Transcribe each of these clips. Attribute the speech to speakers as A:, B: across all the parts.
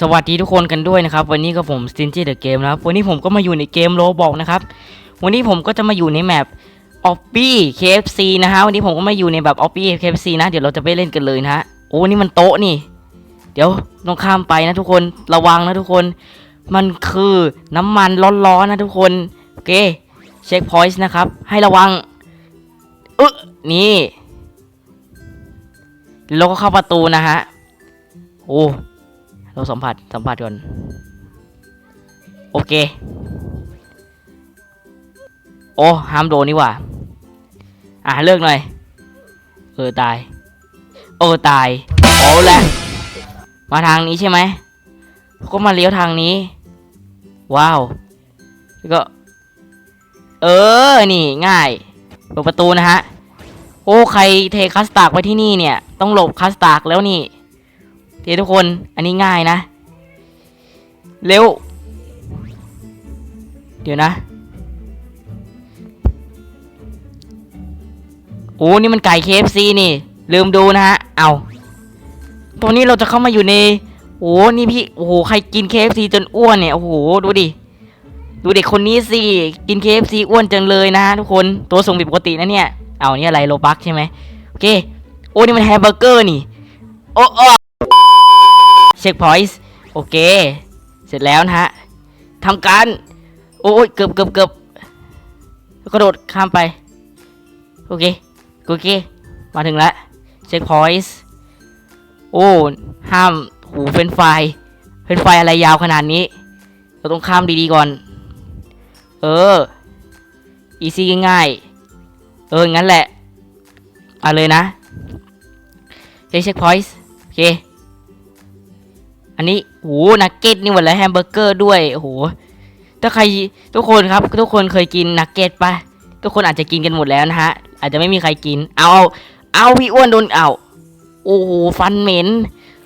A: สวัสดีทุกคนกันด้วยนะครับ วันนี้ก็ผม s t i n g y the Game นะครับ วันนี้ผมก็มาอยู่ในเกมโ o บอกนะครับ วันนี้ผมก็จะมาอยู่ในแมป o p p y KFC นะฮะวันนี้ผมก็มาอยู่ในแบบ o p p y KFC นะ เดี๋ยวเราจะไปเล่นกันเลยนะฮะโอ้นี่มันโต๊ะนี่ เดี๋ยวต้องข้ามไปนะทุกคนระวังนะทุกคน มันคือน้ำมันร้อนๆนะทุกคนโอเคเช็คพอยต์นะครับ ให้ระวังเออนี่แล้วก็เข้าประตูนะฮะโอ้ เราสัมผัสสัมผัสก่อน โอเค โอ้ห้ามโดนนี่ว่า อะเลิกหน่อย เออตายเออตาย โอ้แหละมาทางนี้ใช่ไหม ก็มาเลี้ยวทางนี้ ว้าว แล้วก็ เออ นี่ง่าย เปิดประตูนะฮะ โอ้ ใครเทคัสตากไว้ที่นี่เนี่ย ต้องหลบคัสตากแล้วนี่ เททุกคน อันนี้ง่ายนะ เร็ว เดี๋ยวนะ โอ้ นี่มันไก่ KFC นี่ ลืมดูนะฮะ เอาตรงนี้เราจะเข้ามาอยู่ใน โอ้ นี่พี่ โอ้โห ใครกิน KFC จนอ้วนเนี่ย โอ้โห ดูดิ ดูเด็กคนนี้สิ กิน KFC อ้วนจังเลยนะทุกคน ตัวสูงผิดปกตินะเนี่ย เอานี่อะไรโลบักใช่ไหมโอเค โอ้ นี่มันแฮมเบอร์เกอร์นี่ โอ้โอ้ เช็คพอยต์โอเค เสร็จแล้วนะฮะทำการ โอ้ยเกือบเกือบเกือบกระโดดข้ามไป โอเค โอเค มาถึงแล้วเช็คพอยต์โอ้ ห้ามหูเฟรนไฟ เฟรนไฟอะไรยาวขนาดนี้ เราต้องข้ามดีๆก่อน เออ อีซี่ง่ายๆ เออ งั้นแหละ เอาเลยนะเช็คพอยต์โอเค อันนี้โหนักเก็ตนี่หมดแล้วแฮมเบอร์เกอร์ด้วยโอ้โหถ้าใครทุกคนครับ ทุกคนเคยกินนักเก็ตปะทุกคนอาจจะกินกันหมดแล้วนะฮะ อาจจะไม่มีใครกิน เอา เอาพี่อ้วนโดนเอาโอ้โหฟันเหม็น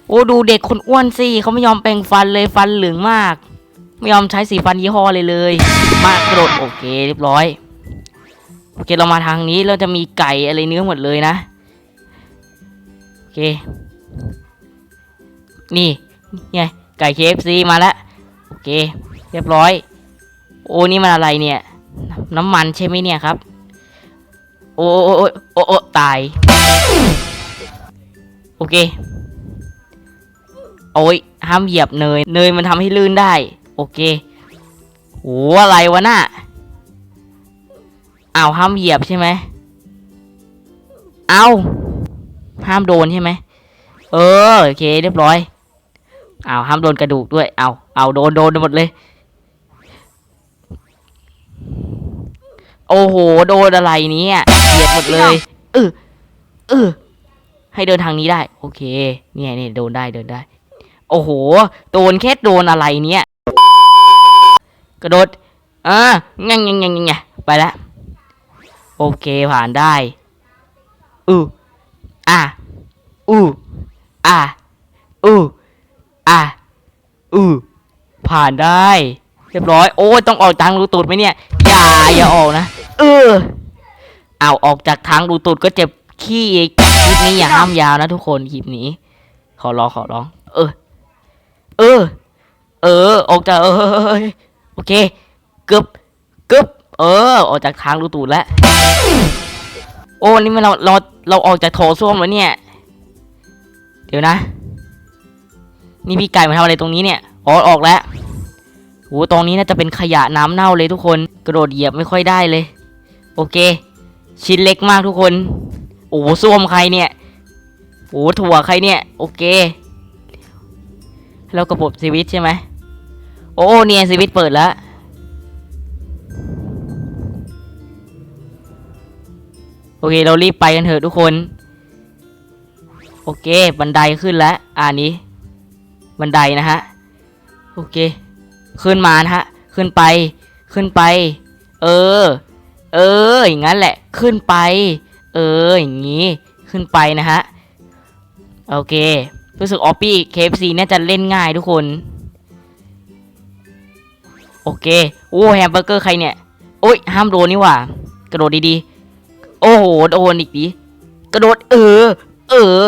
A: โอ้ดูเด็กคนอ้วนสิเขาไม่ยอมแปรงฟันเลยฟันเหลืองมาก ไม่ยอมใช้สีฟันยี่ห้อเลยเลย มากกระโดดโอเคเรียบร้อยโอเคเรามาทางนี้เราจะมีไก่อะไรเนื้อหมดเลยนะโอเค นี่ ไงไก่ KFC มาแล้วโอเค เรียบร้อย โอ้นี่มันอะไรเนี่ย น้ำมันใช่ไหมเนี่ยครับ โอ้โอ้โอ้โอ้ตาย โอเค โอ้ยห้ามเหยียบเนย เนยมันทำให้ลื่นได้ โอเคโหอะไรวะน่ะอ้าวห้ามเหยียบใช่ไหมเอาห้ามโดนใช่ไหมเออโอเค เรียบร้อย อ้าวห้ามโดนกระดูกด้วย เอาเอาโดนโดนหมดเลย โอ้โห โดนอะไรเนี่ยเหยียบหมดเลยเออเออให้เดินทางนี้ได้ โอเค เนี่ยเนี่ยโดนได้เดินได้ โอ้โห โดนแค่โดนอะไรเนี่ย กระโดดอ่างังงังงังงังไปแล้วโอเคผ่านได้อืออะอืออะอือ อือผ่านได้ เรียบร้อย โอ้ยต้องออกทางรูตูดไหมเนี่ย อย่าอย่าออกนะ เออ เอาออกจากทางรูตูดก็เจ็บขี้อีกคลิปนี้อย่าห้ามยาวนะทุกคนคลิปนี้ ขอร้องขอร้อง เออ เออ เออ ออกจากเออโอเคกึบกึบเออ ออกจากทางรูตูดแล้ว โอ้นี่มันเราเราเราออกจากโถส้วมแล้วเนี่ย เดี๋ยวนะ นี่พี่ไก่มาทำอะไรตรงนี้เนี่ยอ๋อออกแล้วโหตรงนี้น่าจะเป็นขยะน้ำเน่าเลยทุกคน กระโดดเหยียบไม่ค่อยได้เลย โอเค ชิ้นเล็กมากทุกคน โอ้ส้วมใครเนี่ยโอ้ถั่วใครเนี่ย โอเค แล้วกระบบสวิตใช่ไหมโอ้เนี่ยสวิตเปิดแล้วโอเค เรารีบไปกันเถอะทุกคน โอเค บันไดขึ้นแล้วอ่านี้ บันไดนะฮะ โอเค ขึ้นมานะฮะ ขึ้นไป ขึ้นไป เออ เออ อย่างนั้นแหละ ขึ้นไป เออ อย่างนี้ ขึ้นไปนะฮะ โอเค รู้สึกออปปี้เคฟซีน่าจะเล่นง่ายทุกคน โอเค โอ้แฮมเบอร์เกอร์ใครเนี่ย โอ้ย ห้ามโดนนี่ว่ากระโดดดีๆ โอ้โห โดนอีกดิกระโดด เออ เออ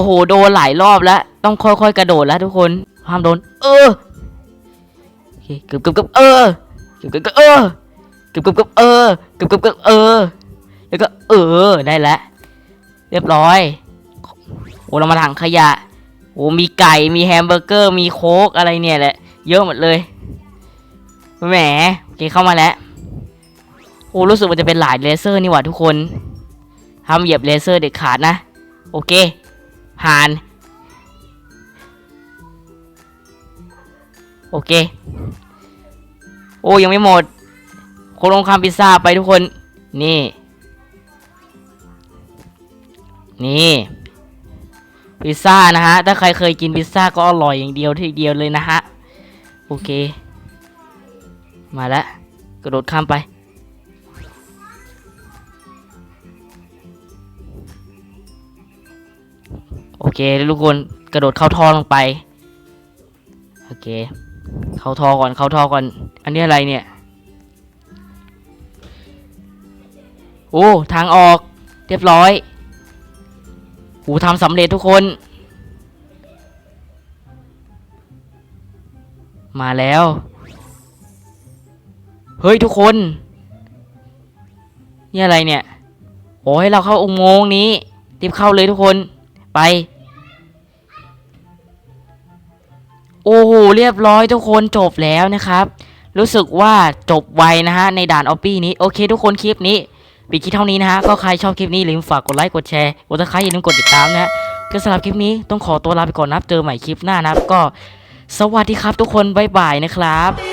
A: อ้โห โดนหลายรอบแล้ว ต้องค่อยๆกระโดดแล้วทุกคนห้ามโดน เออโอเคกือบเกือบเกือบเออเกือบเกือบเกือบเออเกือบเกือบเกือบเออเกือบเกือบเกือบเออ แล้วก็เออได้แล้วเรียบร้อย โอ้เรามาถังขยะ โอ้มีไก่ มีแฮมเบอร์เกอร์ มีโค้กอะไรเนี่ยแหละ เยอะหมดเลย แหมโอเคเข้ามาแล้ว โอ้รู้สึกว่าจะเป็นหลายเลเซอร์นี่หว่าทุกคนห้ามเหยียบเลเซอร์เด็ดขาดนะ โอเค ผ่าน โอเค โอ้ยังไม่หมดโคลงคำพิซซ่าไปทุกคน นี่ นี่ พิซซ่านะฮะ ถ้าใครเคยกินพิซซ่าก็อร่อยอย่างเดียวทีเดียวเลยนะฮะ โอเค มาแล้วกระโดดข้ามไป โอเคทุกคนกระโดดเข้าท่อลงไป โอเค เข้าท่อก่อนเข้าท่อก่อน อันนี้อะไรเนี่ย โอ้ทางออกเรียบร้อยโอ้ทำสำเร็จทุกคน มาแล้ว เฮ้ยทุกคน นี่อะไรเนี่ย โอ้ให้เราเข้าอุโมงค์นี้รีบเข้าเลยทุกคน ไป โอ้โหเรียบร้อยทุกคนจบแล้วนะครับ รู้สึกว่าจบไวนะฮะในด่านออปปี้นี้ โอเค ทุกคนคลิปนี้ปิดคลิปเท่านี้นะฮะ ก็ใครชอบคลิปนี้อย่าลืมฝากกดไลค์กดแชร์กดติดตามอย่าลืมกดติดตามนะฮะก็สำหรับคลิปนี้ต้องขอตัวลาไปก่อนนับเจอใหม่คลิปหน้านะครับก็สวัสดีครับทุกคนบ๊ายบายนะครับ